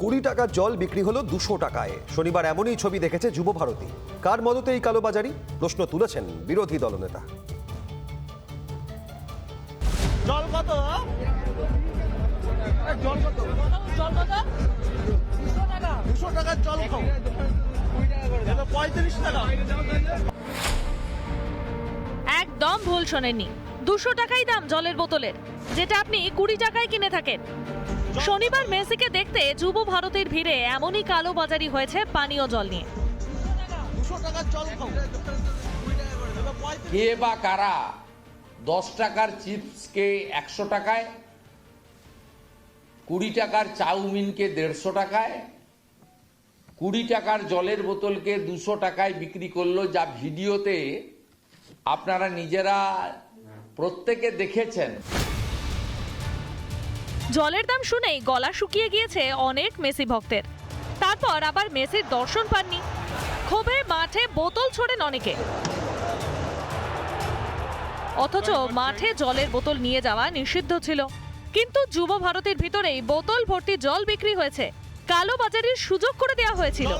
কুড়ি টাকার জল বিক্রি হলো দুশো টাকায়। শনিবার এমনই ছবি দেখেছে যুব ভারতী। কার মদতে এই কালোবাজারি? প্রশ্ন তুলেছেন বিরোধী দলনেতা। জল কত? জল কত? জল কত? টাকা। দুশো টাকার জল খাও। পঁয়ত্রিশ টাকা। একদম ভুল শোনেননি। দুশো টাকাই দাম জলের বোতলের যেটা আপনি কুড়ি টাকায় কিনে থাকেন। শনিবার মেসিকে দেখতে যুব ভারতের ভিড়ে এমনই কালো বাজারি হয়েছে পানীয় জল নিয়ে। কে বা কারা দশ টাকার চিপসকে একশো টাকায়, কুড়ি টাকার চাউমিনকে দেড়শো টাকায়, কুড়ি টাকার জলের বোতলকে দুশো টাকায় বিক্রি করল যা ভিডিওতে আপনারা নিজেরা প্রত্যেকে দেখেছেন। জলের দাম শুনেই গলা শুকিয়ে গিয়েছে অনেক মেসি ভক্তের। তারপর আবার মেসির দর্শন পাননি। ক্ষোভে মাঠে বোতল ছোড়েন অনেকে। অথচ মাঠে জলের বোতল নিয়ে যাওয়া নিষিদ্ধ ছিল। কিন্তু যুব ভারতের ভিতরেই বোতল ভর্তি জল বিক্রি হয়েছে। কালো বাজারের সুযোগ করে দেওয়া হয়েছিল।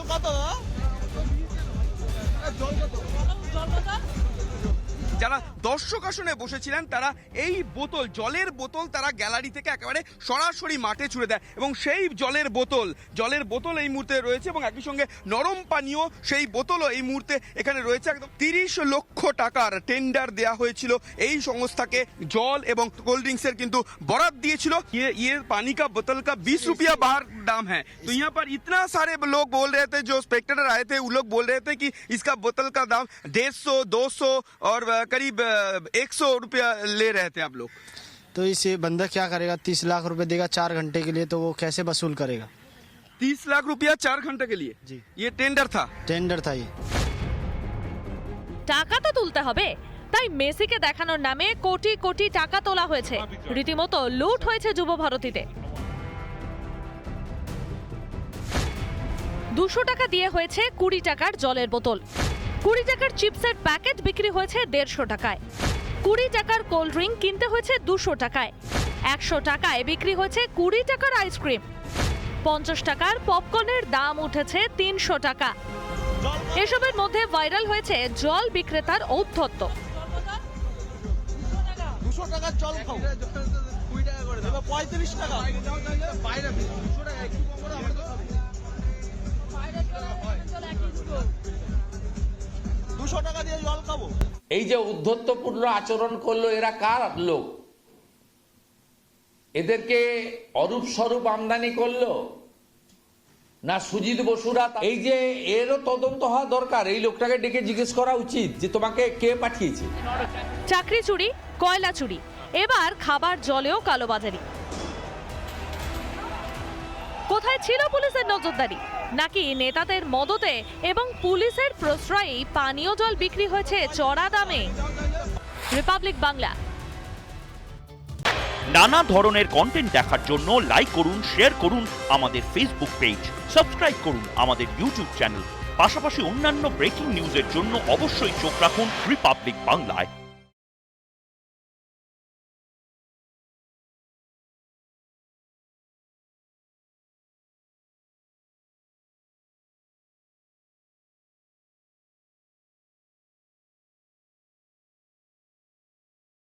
যারা দর্শক আসনে বসেছিলেন তারা এই বোতল জলের বোতল তারা গ্যালারি থেকে একেবারে সরাসরি মাঠে ছুড়ে দেয় এবং সেই জলের বোতল জলের বোতল এই মুহূর্তে রয়েছে এবং একই সঙ্গে নরম পানীয় সেই বোতলও এই মুহূর্তে এখানে রয়েছে একদম তিরিশ লক্ষ টাকার টেন্ডার দেয়া হয়েছিল এই সংস্থাকে জল এবং কোল্ড ড্রিঙ্কসের কিন্তু বরাদ दिए ये ये पानी का बोतल का बीस रुपया बाहर दाम है तो यहाँ पर इतना सारे लोग बोल रहे थे जो स्पेक्टेटर आए थे वो लोग बोल रहे थे कि इसका बोतल का दाम डेढ़ सौ दो सौ और अ, करीब एक सौ रुपया ले रहे थे आप लोग तो इसे बंदा क्या करेगा तीस लाख रुपए देगा चार घंटे के लिए तो वो कैसे वसूल करेगा तीस लाख रुपया चार घंटे के लिए जी। ये टेंडर था टेंडर था ये টাকা তো তুলতে হবে তাই মেসিকে দেখানোর নামে কোটি কোটি টাকা তোলা হয়েছে রীতিমতো লুট হয়েছে যুব ভারতীতে দুশো টাকা দিয়ে হয়েছে কুড়ি টাকার জলের বোতল কুড়ি টাকার চিপসের প্যাকেট বিক্রি হয়েছে দেড়শো টাকায়। কুড়ি টাকার কোল্ড ড্রিঙ্ক কিনতে হয়েছে দুশো টাকায়। একশো টাকায় বিক্রি হয়েছে কুড়ি টাকার আইসক্রিম। পঞ্চাশ টাকার পপকর্নের দাম উঠেছে তিনশো টাকা। এসবের মধ্যে ভাইরাল হয়েছে জল বিক্রেতার ঔদ্ধত্য। পঁয়ত্রিশ টাকা। এই যে উদ্ধত্তপূর্ণ আচরণ করল, এরা কার লোক? এদেরকে অরূপ স্বরূপ আমদানি করল? না সুজিত বসুরা এই যে এরও তদন্ত হওয়া দরকার, এই লোকটাকে ডেকে জিজ্ঞেস করা উচিত যে তোমাকে কে পাঠিয়েছে? চাকরি চুরি, কয়লা চুরি, এবার খাবার জলেও কালোবাজারি কোথায় ছিল পুলিশের নজরদারি? নাকি নেতাদের মদতে এবং পুলিশের প্রশ্রয়েই পানীয় জল বিক্রি হয়েছে চড়া দামে? রিপাবলিক বাংলা। নানা ধরনের কন্টেন্ট দেখার জন্য লাইক করুন শেয়ার করুন আমাদের ফেসবুক পেজ সাবস্ক্রাইব করুন আমাদের ইউটিউব চ্যানেল পাশাপাশি অন্যান্য ব্রেকিং নিউজের জন্য অবশ্যই চোখ রাখুন রিপাবলিক বাংলায়